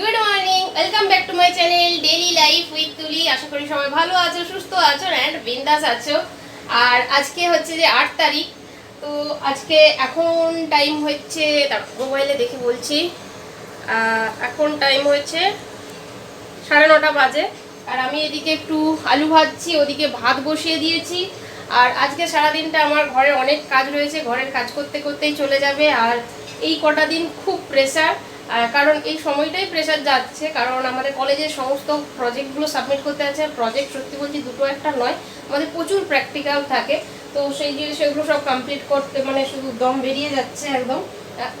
Good morning welcome back to my channel daily life with Tuli আশা করি সবাই ভালো আছো, সুস্থ আছো অ্যান্ড বিন্দাস আছো। আর আজকে হচ্ছে যে আট তারিখ, তো আজকে এখন টাইম হচ্ছে মোবাইলে দেখে বলছি এখন টাইম হচ্ছে সাড়ে নটা বাজে। আর আমি এদিকে একটু আলু ভাজছি, ওদিকে ভাত বসিয়ে দিয়েছি। আর আজকে সারাদিনটা আমার ঘরে অনেক কাজ রয়েছে, ঘরের কাজ করতে করতেই চলে যাবে। আর এই কটা দিন খুব প্রেসার কারণ এই সময়টাই প্রেসার যাচ্ছে, কারণ আমাদের কলেজের সমস্ত প্রজেক্টগুলো সাবমিট করতে আছে প্রজেক্ট সত্যি বলছি দুটো একটা নয়, আমাদের প্রচুর প্র্যাকটিক্যাল থাকে, তো সেই জিনিস সেগুলো সব কমপ্লিট করতে মানে শুধু দম বেরিয়ে যাচ্ছে একদম।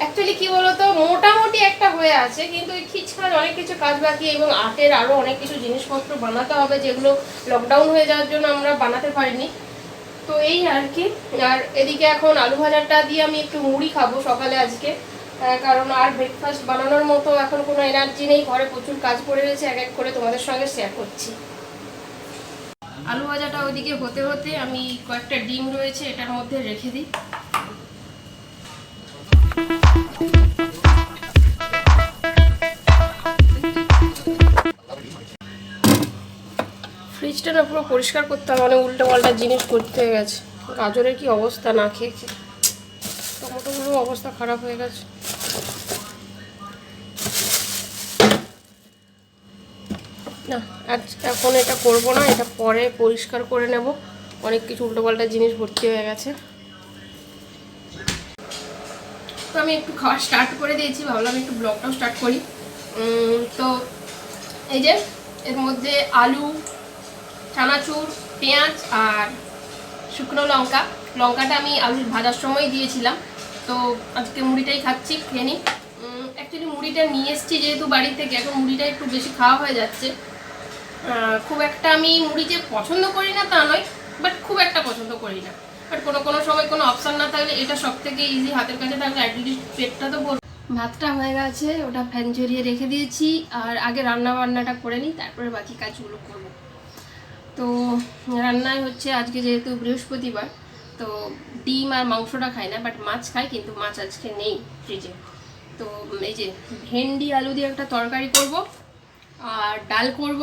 অ্যাকচুয়ালি কি বলতো, মোটামুটি একটা হয়ে আছে, কিন্তু এই খিচখাচ অনেক কিছু কাজ বাকি, এবং আর্টের আরও অনেক কিছু জিনিসপত্র বানাতে হবে যেগুলো লকডাউন হয়ে যাওয়ার জন্য আমরা বানাতে পারিনি। তো এই আর কি, আর এদিকে এখন আলু ভাজাটা দিয়ে আমি একটু মুড়ি খাব সকালে আজকে। কারণ আর ব্রেকফাস্ট বানানোর মতো এখন কোনো এনার্জি নেই। ঘরে প্রচুর কাজ পড়ে রয়েছে, এক এক করে তোমাদের সঙ্গে শেয়ার করছি। আলু ভাজাটা ওদিকে হতে হতে আমি কয়েকটা ডিম রয়েছে, এটার মধ্যে রেখে দিই। ফ্রিজটা না পুরো পরিষ্কার করতে হবে অনেক উল্টো পাল্টা জিনিস করতে হয়ে গেছে। গাজরের কি অবস্থা না খেয়ে খেয়ে টমেটোগুলো অবস্থা খারাপ হয়ে গেছে। না আজ এখন এটা করব না, এটা পরে পরিষ্কার করে নেব। অনেক কিছু উল্টোপাল্টা জিনিস ভর্তি হয়ে গেছে। তো আমি একটু খাওয়া স্টার্ট করে দিয়েছি, ভাবলাম একটু ব্লগটাও স্টার্ট করি। তো এই যে, এর মধ্যে আলু, চানাচুর, পেঁয়াজ আর শুকনো লঙ্কা। লঙ্কাটা আমি আলু ভাজার সময় দিয়েছিলাম, তো আজকে মুড়িটাই খাচ্ছি, খেয়ে নিই অ্যাকচুয়ালি মুড়িটা নিয়ে এসেছি যেহেতু বাড়ি থেকে এখন মুড়িটা একটু বেশি খাওয়া হয়ে যাচ্ছে। খুব একটা আমি মুড়ি যে পছন্দ করি না তা নয় বাট খুব একটা পছন্দ করি না। বাট কোনো কোনো সময় কোনো অপশান না থাকলে এটা সব থেকে ইজি হাতের কাছে থাকলে অ্যাটলিস্ট পেটটা তো ভর ভাতটা হয়ে গেছে, ওটা ফ্যান ঝরিয়ে রেখে দিয়েছি, আর আগে রান্না বান্নাটা করে নিই, তারপরে বাকি কাজগুলো করব। তো রান্নায় হচ্ছে আজকে যেহেতু বৃহস্পতিবার, তো ডিম আর মাংসটা খাই না বাট মাছ খাই, কিন্তু মাছ আজকে নেই ফ্রিজে তো এই যে ভেন্ডি, আলু দিয়ে একটা তরকারি করব, আর ডাল করব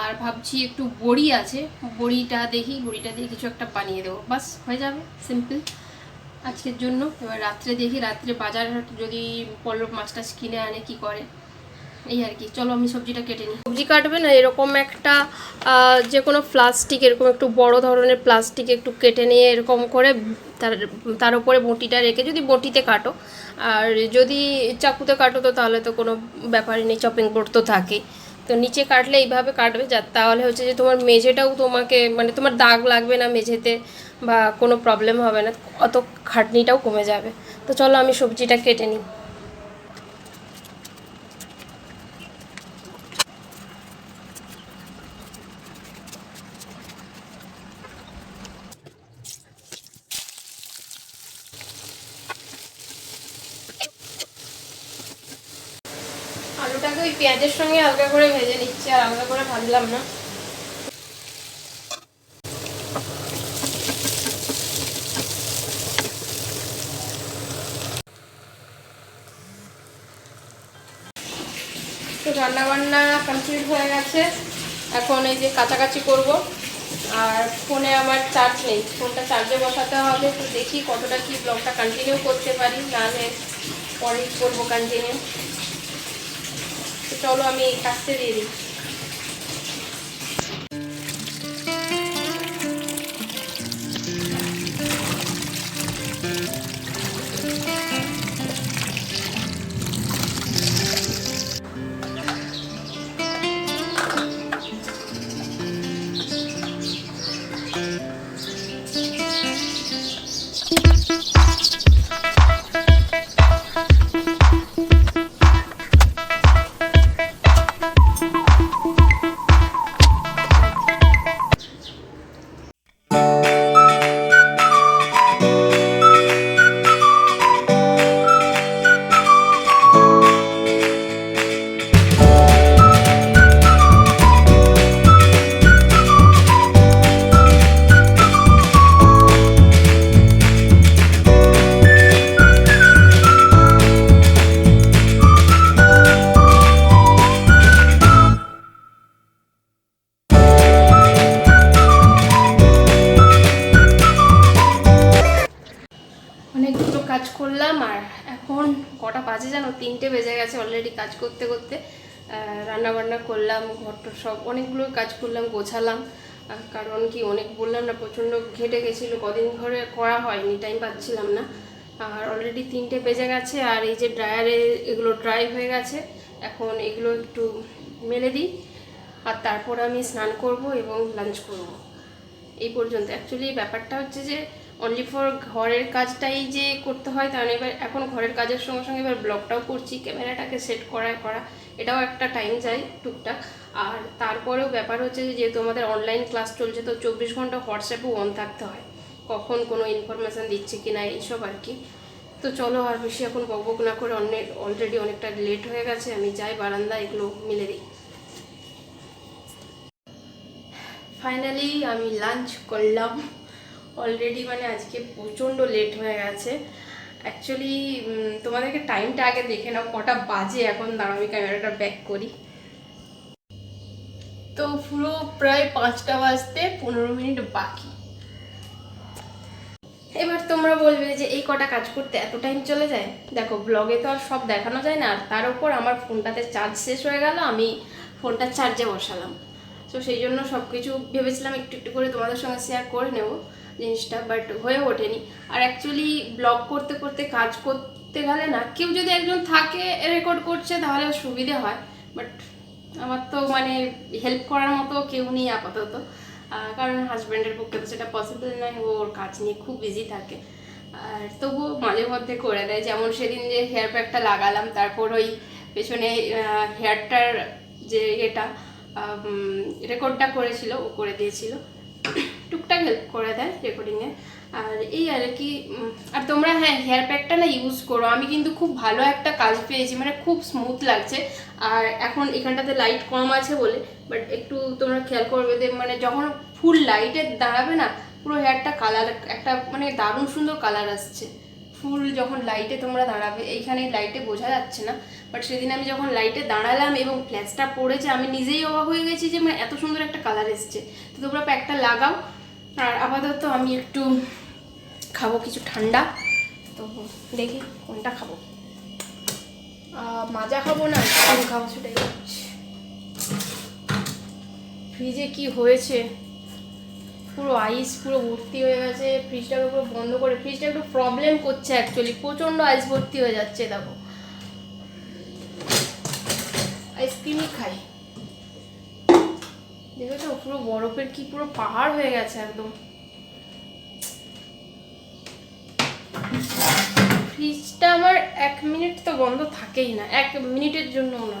আর ভাবছি একটু বড়ি আছে। বড়িটা দেখি, বড়িটা দিয়ে কিছু একটা বানিয়ে দেবো। বাস, হয়ে যাবে সিম্পল আজকের জন্য। এবার রাত্রে দেখি, রাত্রে বাজার যদি পল্লব মাছ টাছ কিনে আনে, কি করে? এই আর কি। চলো, আমি সবজিটা কেটে নিই। সবজি কাটবে না, এরকম একটা যে কোনো প্লাস্টিক এরকম একটু বড় ধরনের প্লাস্টিক একটু কেটে নিয়ে এরকম করে তার তার উপরে বটিটা রেখে যদি বটিতে কাটো। আর যদি চাকুতে কাটো তো তাহলে তো কোনো ব্যাপারই নেই চপিং বোর্ড তো থাকেই। তো নিচে কাটলে এইভাবে কাটবে, যা তাহলে হচ্ছে যে তোমার মেঝেটাও তোমাকে মানে তোমার দাগ লাগবে না মেঝেতে বা কোনো প্রবলেম হবে না, অত খাটনিটাও কমে যাবে। তো চলো আমি সবজিটা কেটে নিই আলুটাকে ওই পেঁয়াজের সঙ্গে হালকা করে ভেজে নিচ্ছি আর হালকা করে ভাজলাম না। তো রান্না বান্না কমপ্লিট হয়ে গেছে। এখন এই যে কাছাকাছি করব। আর ফোনে আমার চার্জ নেই। ফোনটা চার্জে বসাতে হবে। তো দেখি কতটা কি ব্লগটা কন্টিনিউ করতে পারি। নাহলে পরে করব কন্টিনিউ চলো আমি কাটতে দিয়ে দিই গেছে অলরেডি কাজ করতে করতে। রান্না বান্না করলাম ঘরটা সব অনেকগুলো কাজ করলাম, গোছালাম। কারণ কি, অনেক বললাম না, প্রচণ্ড ঘেটে গেছিল, কদিন ধরে করা হয়নি টাইম পাচ্ছিলাম না। আর অলরেডি তিনটে বেজে গেছে, আর এই যে ড্রায়ারে এগুলো ড্রাই হয়ে গেছে, এখন এগুলো একটু মেলে দিই। আর তারপর আমি স্নান করব এবং লাঞ্চ করব। এই পর্যন্ত। অ্যাকচুয়ালি ব্যাপারটা হচ্ছে যে অনলি ফর ঘরের কাজটাই যে করতে হয়, তার এবার এখন ঘরের কাজের সঙ্গে সঙ্গে এবার ব্লগটাও করছি, ক্যামেরাটাকে সেট করায় করা, এটাও একটা টাইম যায় টুকটাক। আর তারপরেও ব্যাপার হচ্ছে যেহেতু আমাদের অনলাইন ক্লাস চলছে, তো চব্বিশ ঘণ্টা হোয়াটসঅ্যাপও অন থাকতে হয়। কখন কোনো ইনফরমেশান দিচ্ছে কি না এইসব আর কি। তো চলো আর বেশি এখন বকবক না করে অনেক অলরেডি অনেকটা লেট হয়ে গেছে, আমি যাই বারান্দা এগুলো মিলে দিই। ফাইনালি আমি লাঞ্চ করলাম। অলরেডি মানে আজকে প্রচণ্ড লেট হয়ে গেছে। অ্যাকচুয়ালি তোমাদেরকে টাইমটা আগে দেখে নাও, কটা বাজে এখন, দাঁড়াও, আমি ক্যামেরাটা ব্যাক করি। তো পুরো প্রায় পাঁচটা বাজতে পনেরো মিনিট বাকি। এবার তোমরা বলবে যে এই কটা কাজ করতে এত টাইম চলে যায়? দেখো ব্লগে তো আর সব দেখানো যায় না, আর তার উপর আমার ফোনটাতে চার্জ শেষ হয়ে গেল, আমি ফোনটা চার্জে বসালাম। তো সেই জন্য সব কিছু ভেবেছিলাম একটু একটু করে তোমাদের সঙ্গে শেয়ার করে নেব। জিনিসটা বাট হয়ে ওঠেনি। আর অ্যাকচুয়ালি ব্লগ করতে করতে, কাজ করতে গেলে না, কেউ যদি একজন থাকে রেকর্ড করছে, তাহলে সুবিধে হয়। বাট আমার তো মানে হেল্প করার মতো কেউ নেই আপাতত। কারণ হাজব্যান্ডের পক্ষে তো সেটা পসিবল নয় ওর কাজ নিয়ে খুব বিজি থাকে। আর তবুও মাঝে মধ্যে করে দেয়, যেমন সেদিন যে হেয়ার প্যাকটা লাগালাম, তারপর ওই পেছনে হেয়ারটার যে এটা রেকর্ডটা করেছিল, ও করে দিয়েছিল। টুকটাক হেল্প করে দেয় রেকর্ডিংয়ে আর এই আর কি আর তোমরা হ্যাঁ হেয়ার প্যাকটা না ইউজ করো। আমি কিন্তু খুব ভালো একটা কাজ পেয়েছি মানে খুব স্মুথ লাগছে। আর এখন এখানটাতে লাইট কম আছে বলে বাট একটু তোমরা খেয়াল করবে যে মানে যখন ফুল লাইটে দাঁড়াবে না, পুরো হেয়ারটা কালার একটা মানে দারুণ সুন্দর কালার আসছে। ফুল যখন লাইটে তোমরা দাঁড়াবে এইখানে লাইটে বোঝা যাচ্ছে না। বাট সেদিন আমি যখন লাইটে দাঁড়ালাম এবং ফ্ল্যাশটা পড়েছে, আমি নিজেই অবাক হয়ে গেছি যে মানে এত সুন্দর একটা কালার এসছে। তোমরা প্যাকটা লাগাও। আর আপাতত আমি একটু খাব কিছু ঠান্ডা। তো দেখি কোনটা খাব। মাজা খাব না? খাব সেটাই ফ্রিজে কি হয়েছে? পুরো আইস পুরো ভর্তি হয়ে গেছে। ফ্রিজটাকে পুরো বন্ধ করে, ফ্রিজটা একটু প্রবলেম করছে অ্যাকচুয়ালি প্রচণ্ড আইস ভর্তি হয়ে যাচ্ছে, দেখো। আইসক্রিমই খাই। দেখেছ পুরো বরফের কি পুরো পাহাড় হয়ে গেছে একদম। ফ্রিজটা আমার এক মিনিট তো বন্ধ থাকেই না, এক মিনিটের জন্যও না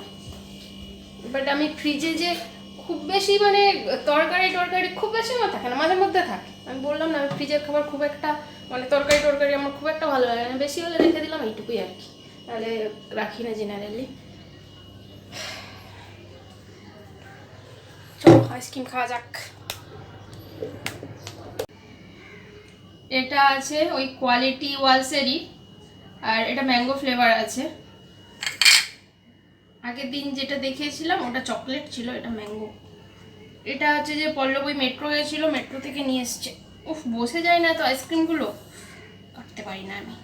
বাট আমি ফ্রিজে যে খুব বেশি মানে তরকারি টরকারি খুব বেশি আমার থাকে না, মাঝে মধ্যে থাকে। আমি বললাম না, আমি ফ্রিজের খাবার খুব একটা মানে তরকারি টরকারি আমার খুব একটা ভালো লাগে না, বেশি হলে রেখে দিলাম, এইটুকুই আর কি। তাহলে রাখি না জেনারেলি আইসক্রিম খাওয়া যাক। এটা আছে ওই কোয়ালিটি ওয়ালসেরই, আর এটা ম্যাঙ্গো ফ্লেভার আছে। আগের দিন যেটা দেখিয়েছিলাম, ওটা চকলেট ছিল, এটা ম্যাঙ্গো এটা হচ্ছে যে পল্লবী মেট্রো গেছিল মেট্রো থেকে নিয়ে এসছে। উফ, বসে যায় না তো আইসক্রিমগুলো কাটতে পারি না আমি।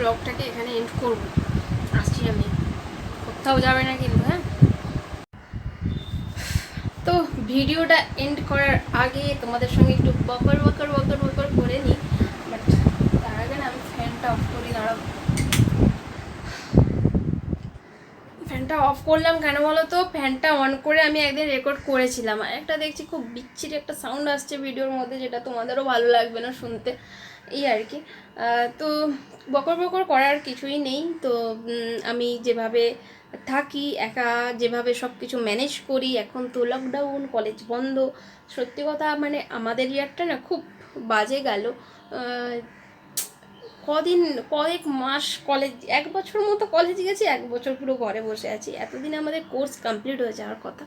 ব্লগটাকে এখানে এন্ড করব। আসছি আমি। কোথাও যাবে না কিন্তু হ্যাঁ? তো ভিডিওটা এন্ড করার আগে তোমাদের সঙ্গে একটু বকর বকর বকর বকর করে নিই। বাট তার আগে না আমি ফ্যানটা অফ করি দাঁড়াবো ফ্যানটা অফ করলাম কেন বলো তো? ফ্যানটা অন করে আমি একদিন রেকর্ড করেছিলাম। একটা দেখছি খুব বিচ্ছিরি একটা সাউন্ড আসছে ভিডিওর মধ্যে, যেটা তোমাদেরও ভালো লাগবে না শুনতে। এই আর কি। তো বকর বকর করার কিছুই নেই। তো আমি যেভাবে থাকি, একা যেভাবে সব কিছু ম্যানেজ করি, এখন তো লকডাউন কলেজ বন্ধ। সত্যি কথা মানে আমাদের ইয়ারটা না খুব বাজে গেল। কদিন, কয়েক মাস কলেজ এক বছর মতো কলেজ গেছি, এক বছর পুরো ঘরে বসে আছি। এতদিন আমাদের কোর্স কমপ্লিট হয়ে যাওয়ার কথা।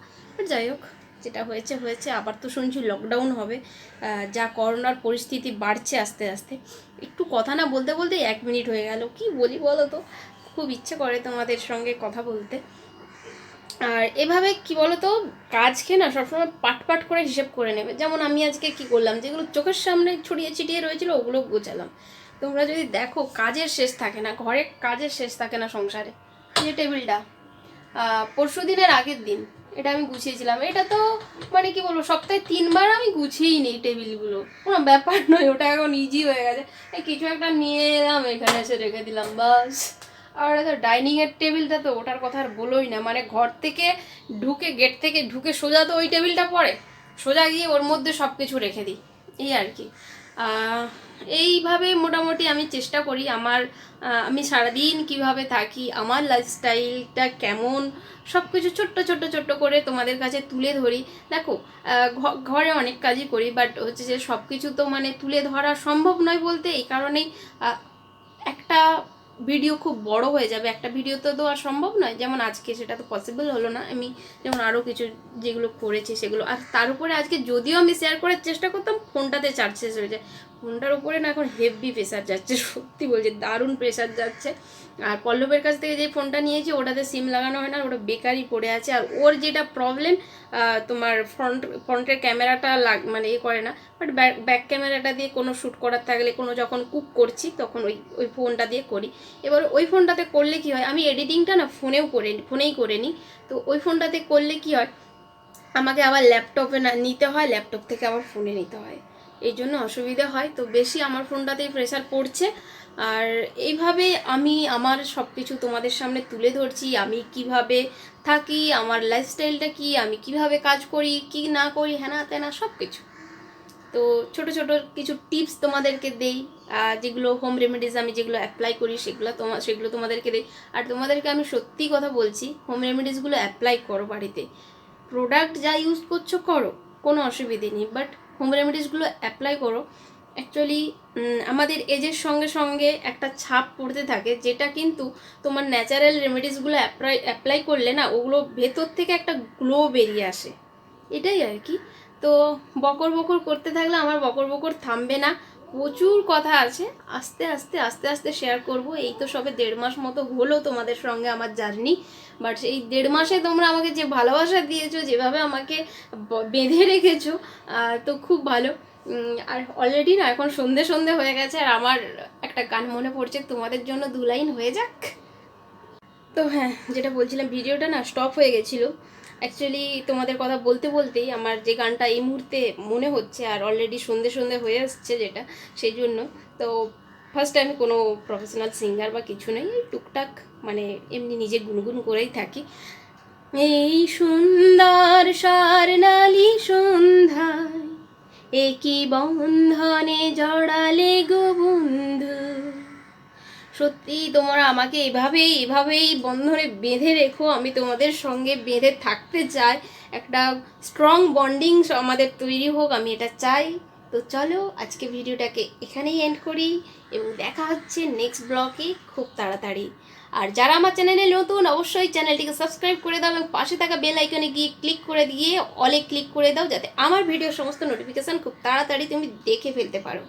যাই হোক যেটা হয়েছে হয়েছে। আবার তো শুনছি লকডাউন হবে। যা করোনার পরিস্থিতি বাড়ছে আস্তে আস্তে। একটু কথা না বলতে বলতে এক মিনিট হয়ে গেল। কি বলি বলো তো? খুব ইচ্ছে করে তোমাদের সঙ্গে কথা বলতে। আর এভাবে কি বলতো? কাজকে না সবসময় পাট পাট করে হিসেব করে নেবে। যেমন আমি আজকে কি করলাম? যেগুলো চোখের সামনে ছড়িয়ে ছিটিয়ে রয়েছিল, ওগুলো গোছালাম। তোমরা যদি দেখো, কাজের শেষ থাকে না, ঘরে কাজের শেষ থাকে না সংসারে। যে টেবিলটা পরশু দিনের আগের দিন। এটা আমি গুছিয়েছিলাম। এটা তো মানে কি বলব, সপ্তাহে তিনবার আমি গুছিয়েই নিই টেবিলগুলো। কোনো ব্যাপার নয়, ওটা এখন ইজি হয়ে গেছে। এই কিছু একটা নিয়ে এলাম, এখানে এসে রেখে দিলাম, বাস। আর এটা ডাইনিংয়ের টেবিলটা তো ওটার কথা আর বলোই না। মানে ঘর থেকে ঢুকে গেট থেকে ঢুকে সোজা তো ওই টেবিলটা পড়ে। সোজা গিয়ে ওর মধ্যে সব কিছু রেখে দিই। এই আর কি। এইভাবে মোটামুটি আমি চেষ্টা করি আমার আমি সারাদিন কীভাবে থাকি, আমার লাইফস্টাইলটা কেমন সব কিছু ছোট্ট ছোট্ট ছোট্ট করে তোমাদের কাছে তুলে ধরি। দেখো ঘরে অনেক কাজই করি বাট হচ্ছে যে সব কিছু তো মানে তুলে ধরা সম্ভব নয় বলতে, এই কারণেই একটা ভিডিও খুব বড় হয়ে যাবে। একটা ভিডিও তো দেওয়া সম্ভব নয়। যেমন আজকে সেটা তো পসিবল হলো না। আমি যেমন আরও কিছু যেগুলো করেছি সেগুলো। আর তার উপরে আজকে যদিও আমি শেয়ার করার চেষ্টা করতাম ফোনটাতে চার্জ শেষ হয়ে যায়। ফোনটার উপরে না এখন হেভি প্রেশার যাচ্ছে, সত্যি বলছি, দারুণ প্রেশার যাচ্ছে। আর পল্লবের কাছ থেকে যে ফোনটা নিয়েছি, ওটাতে সিম লাগানো হয় না, ওটা বেকারই পড়ে আছে। আর ওর যেটা প্রবলেম তোমার ফ্রন্ট ফ্রন্টের ক্যামেরাটা লাগ মানে এ করে না বাট ব্যাক ক্যামেরাটা দিয়ে কোনো শ্যুট করার থাকলে, কোনো যখন কুক করছি, তখন ওই ওই ফোনটা দিয়ে করি। এবার ওই ফোনটাতে করলে কি হয়, আমি এডিটিংটা না ফোনেও করে ফোনেই করে নিই তো ওই ফোনটাতে করলে কি হয়, আমাকে আবার ল্যাপটপে না, নিতে হয় ল্যাপটপ থেকে আবার ফোনে নিতে হয়। এই জন্য অসুবিধা হয়। তো বেশি আমার ফোনটাতেই প্রেশার পড়ছে। আর এইভাবে আমি আমার সব কিছু তোমাদের সামনে তুলে ধরছি। আমি কীভাবে থাকি, আমার লাইফস্টাইলটা কি, আমি কীভাবে কাজ করি, কি না করি হ্যানা তেনা সব কিছু তো ছোট ছোট কিছু টিপস তোমাদেরকে দেই। যেগুলো হোম রেমেডিস আমি যেগুলো অ্যাপ্লাই করি, সেগুলো তোমার সেগুলো তোমাদেরকে দেই। আর তোমাদেরকে আমি সত্যি কথা বলছি হোম রেমেডিসগুলো অ্যাপ্লাই করো বাড়িতে। প্রোডাক্ট যা ইউজ করছ করো, কোনো অসুবিধে নেই। বাট হোম রেমেডিসগুলো অ্যাপ্লাই করো। অ্যাকচুয়ালি আমাদের এজের সঙ্গে সঙ্গে একটা ছাপ পড়তে থাকে, যেটা কিন্তু তোমার ন্যাচারাল রেমেডিসগুলো অ্যাপ্লাই অ্যাপ্লাই করলে না ওগুলো ভেতর থেকে একটা গ্লো বেরিয়ে আসে। এটাই আর কি। তো বকর বকর করতে থাকলে আমার বকর বকর থামবে না। প্রচুর কথা আছে। আস্তে আস্তে আস্তে আস্তে শেয়ার করব। এই তো সবে দেড় মাস মতো হলো তোমাদের সঙ্গে আমার জার্নি বাট এই দেড় মাসে তোমরা আমাকে যে ভালোবাসা দিয়েছ, যেভাবে আমাকে বেঁধে রেখেছো তো খুব ভালো। আর অলরেডি না, এখন সন্ধে সন্ধে হয়ে গেছে, আর আমার একটা গান মনে পড়ছে, তোমাদের জন্য দু লাইন হয়ে যাক। তো হ্যাঁ যেটা বলছিলাম ভিডিওটা না স্টপ হয়ে গেছিল। অ্যাকচুয়ালি তোমাদের কথা বলতে বলতেই আমার যে গানটা এই মুহূর্তে মনে হচ্ছে আর অলরেডি সন্ধে সন্ধে হয়ে আসছে যেটা, সেই জন্য। তো ফার্স্ট আমি কোনো প্রফেশনাল সিঙ্গার বা কিছু নেই টুকটাক মানে এমনি নিজে গুনগুন করেই থাকি। এই সুন্দর স্বর্ণালী সন্ধ্যায় একই বন্ধনে জড়ালে গো বন্ধু। সত্যি তোমরা আমাকে এভাবেই এভাবেই বন্ধনে বেঁধে রেখো। আমি তোমাদের সঙ্গে বেঁধে থাকতে চাই। একটা স্ট্রং বন্ডিং আমাদের তৈরি হোক, আমি এটা চাই। তো চলো, আজকে ভিডিওটাকে এখানেই এন্ড করি এবং দেখা হচ্ছে নেক্সট ব্লগে খুব তাড়াতাড়ি। আর যারা আমার চ্যানেলে নতুন, অবশ্যই চ্যানেলটিকে সাবস্ক্রাইব করে দাও এবং পাশে থাকা বেল আইকনে গিয়ে ক্লিক করে দিয়ে অলে ক্লিক করে দাও, যাতে আমার ভিডিওর সমস্ত নোটিফিকেশান খুব তাড়াতাড়ি তুমি দেখে ফেলতে পারো।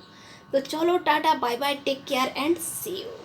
তো চলো, tata bye bye take care and see you